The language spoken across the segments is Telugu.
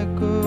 echo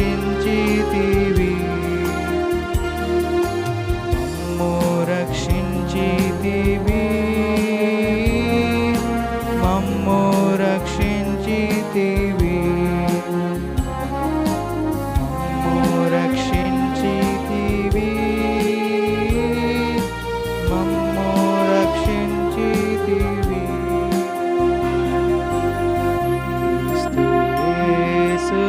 రక్షించితివి. మమ్ము రక్షించితివి. మమ్ము రక్షించితివి. మమ్ము రక్షించితివి. మమ్ము రక్షించితివి. క్రీస్తు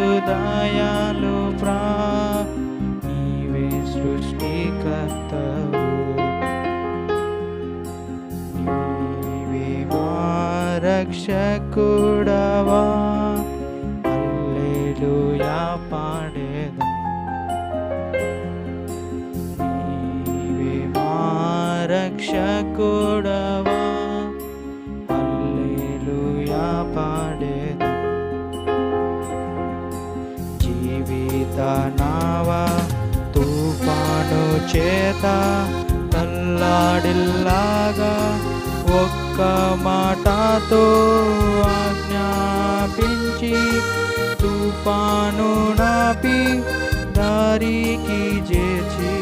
రక్షకుడవా? అల్లెలుయా పాడేదం? నీవే మా రక్షకుడవా? అల్లెలుయా పాడేదం? జీవిత నావా తుఫాను చేత తల్లాడిల్లాగా ఒక్క మాటతో ఆజ్ఞాపించి తుఫాను నాపి దారికి చేర్చి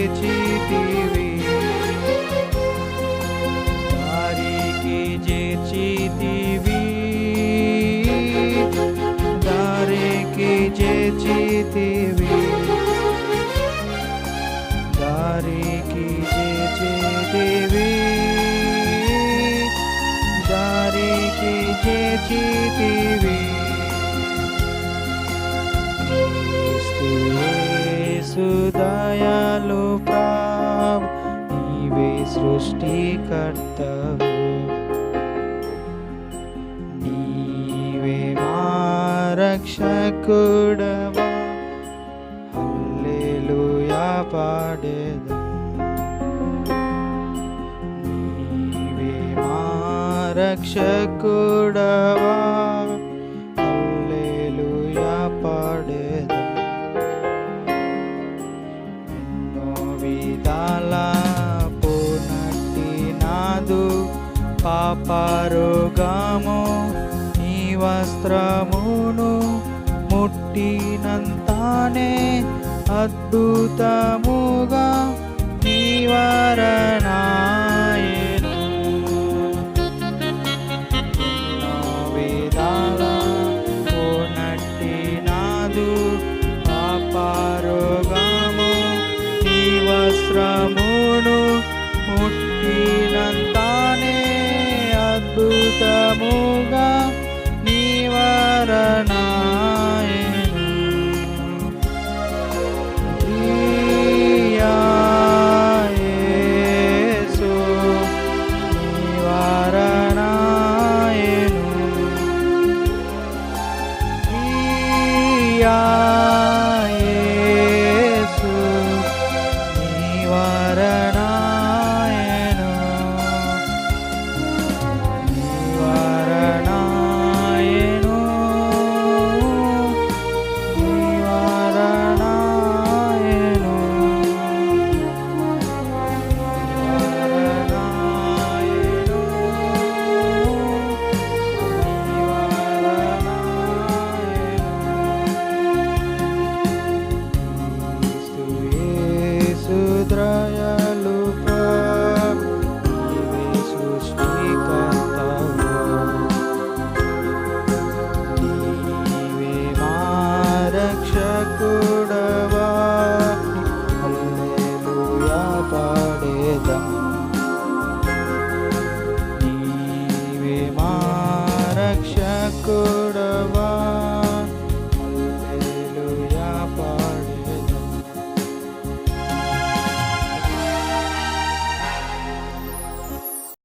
చేర్చితివి దారికి చేర్చితివి దారికి చేర్చితివి దారికి చేర్చితివి దారికి చేర్చితివి క్రీస్తు సృష్టికర్తవు. నీవే మా రక్షకుడవా? హల్లెలూయా పాడేదా? నీవే మా రక్షకుడవా? పాపారోగాము నీ వస్త్రమును ముట్టినంతానే అద్భుతముగా నివారణాయను ఎన్నో విధాల నాదు పాపారోగము నీ వస్త్రమును ముట్టినంతానే అద్భుతముగా